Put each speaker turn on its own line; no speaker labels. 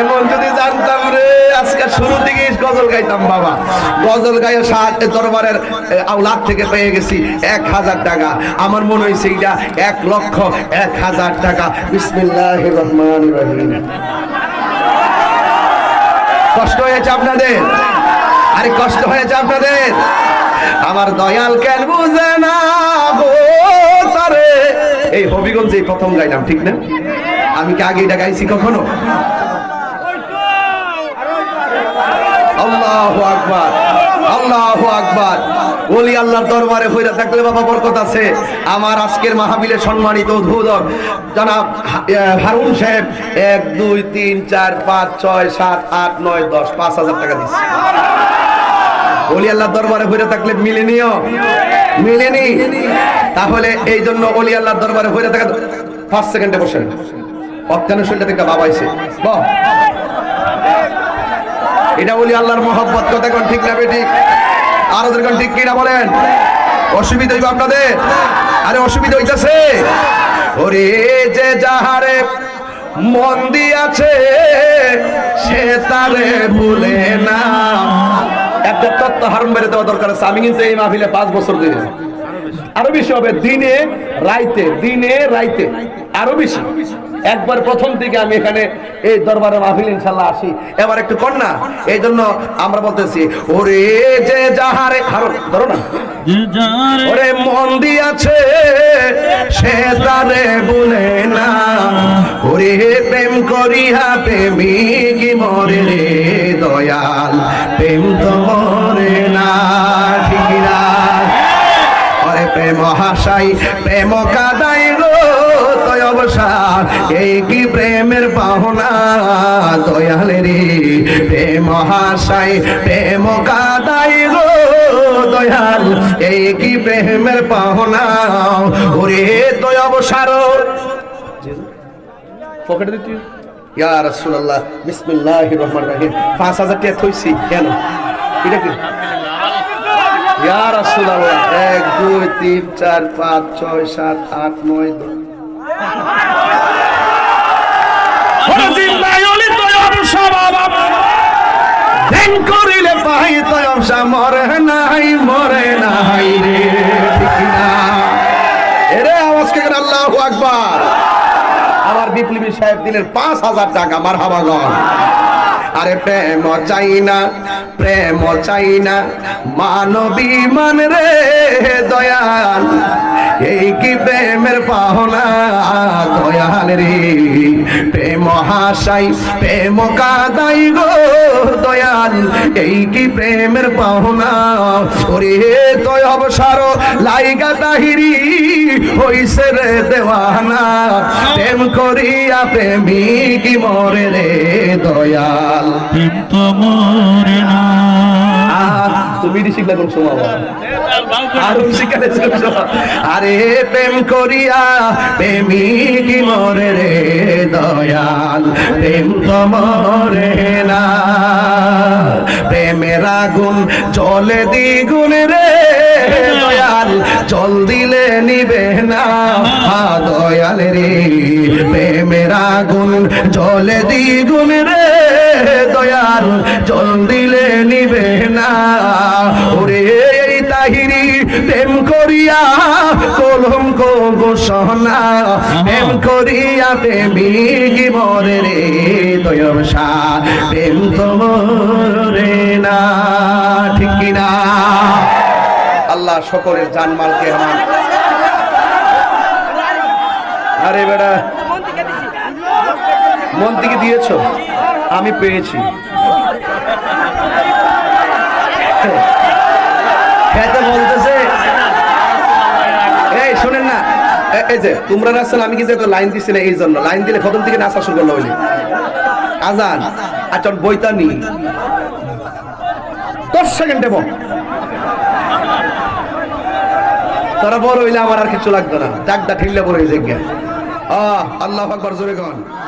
এমন যদি জানতাম রে আজকে শুরু থেকে গজল গাইতাম বাবা গজল গায়ে সাত দরবারের আউলাদ থেকে পেয়ে গেছি এক হাজার টাকা আমার মনে হয়েছে এইটা এক লক্ষ এক হাজার টাকা বিসমিল্লাহ রহমান রহিম কষ্ট হয়েছে আপনাদের আরে কষ্ট হয়েছে আপনাদের আমার দয়াল কেন বুঝে না তারে এই হবিগঞ্জে প্রথম গাইলাম ঠিক না আমি কি আগে এটা গাইছি কখনো আল্লাহ আল্লাহ দরবারে হইরা থাকলে বাবা বরকত আছে আমার আজকের সম্মানিত সাহেব এক দুই তিন চার পাঁচ ছয় সাত আট নয় দশ পাঁচ হাজার টাকা দিচ্ছে অলি দরবারে থাকলে মিলেনিও মিলেনি তাহলে এই জন্য অলি আল্লাহ দরবারে ঘুরে থাকা পাঁচ সেকেন্ডে বসেন অজ্ঞানের শরীরটা থেকে বাবা এসে বাহ এটা বলি আল্লাহর মহব্বত কথা কোন ঠিক না বেটি আরো কোন ঠিক কিনা বলেন অসুবিধা হইব আপনাদের আরে অসুবিধা হইতাছে ওরে যে যাহারে মন দিয়াছে সে তারে ভুলে না একটা তত্ত্ব হারম বেড়ে দেওয়া দরকার আছে আমি কিন্তু এই মাহফিলে পাঁচ বছর দিয়ে আরো বেশি হবে দিনে রাইতে দিনে রাইতে আরো বেশি একবার প্রথম থেকে আমি এখানে এই দরবারে মাহফিল ইনশাল্লাহ আসি এবার একটু কর না এই জন্য আমরা বলতেছি ওরে যে যাহারে হারো ধরো না ওরে মন দিয়াছে সে তারে বলে না ওরে প্রেম করিয়া প্রেমী মরে রে দয়াল প্রেম তো মরে না ঠিক না ওরে প্রেম হাসাই প্রেম কাদাই গো অবসান এই কি প্রেমের পাহনা দয়াল রে প্রেম হাসাই প্রেম কাদাই গো দয়াল এই কি প্রেমের পাহনা ওরে দয় অবসার পকেটে দিতে ইয়া রাসূলুল্লাহ বিসমিল্লাহির রহমানির রহিম 5000 টাকা থইছি কেন এটা কি ইয়া রাসূলুল্লাহ 1 2 3 4 5 6 7 8 9 10 আওয়াজ কে আল্লাহ আকবার আমার বিপ্লবী সাহেব দিলেন পাঁচ হাজার টাকা আমার হাবাগন আরে প্রেম চাইনা প্রেম চাই না মানবী মান রে দয়াল এই কি প্রেমের পাহনা দয়াল রে প্রেম হাসাই প্রেম কাদাই গো দয়াল এই কি প্রেমের পাহনা ওরে তয় অবসর লাইগা তাহিরি হইছে রে দেওয়ানা প্রেম করিয়া প্রেমিক মরে রে দয়াল কিন্তু মরে না তুমি শিখলে কোন আরে প্রেম করিয়া মরে রে দয়াল প্রেম তো মরে না প্রেমের আগুন জলে দ্বিগুণ রে দয়াল জল দিলে নিবে না দয়াল রে প্রেমের আগুন দি দ্বিগুণ রে দয়াল চল দিলে না ওরে তাহিরি প্রেম করিয়া কলঙ্ক গোসনা প্রেম করিয়া প্রেমিক মরে রে দয়ব প্রেম তো না ঠিক কিনা আল্লাহ সকলের জানমালকে আমার আরে বেড়া মন্ত্রীকে থেকে দিয়েছ আমি পেয়েছি এই যে তোমরা রাসেল আমি কিন্তু লাইন দিছি না এই জন্য লাইন দিলে প্রথম থেকে নাচা শুরু করলো বলি আজান আচ্ছা বৈতানি দশ সেকেন্ড দেব তারা বড় হইলে আমার আর কিছু লাগতো না ডাকটা ঠেললে বড় হয়ে যায় আল্লাহ আকবর জোরে কন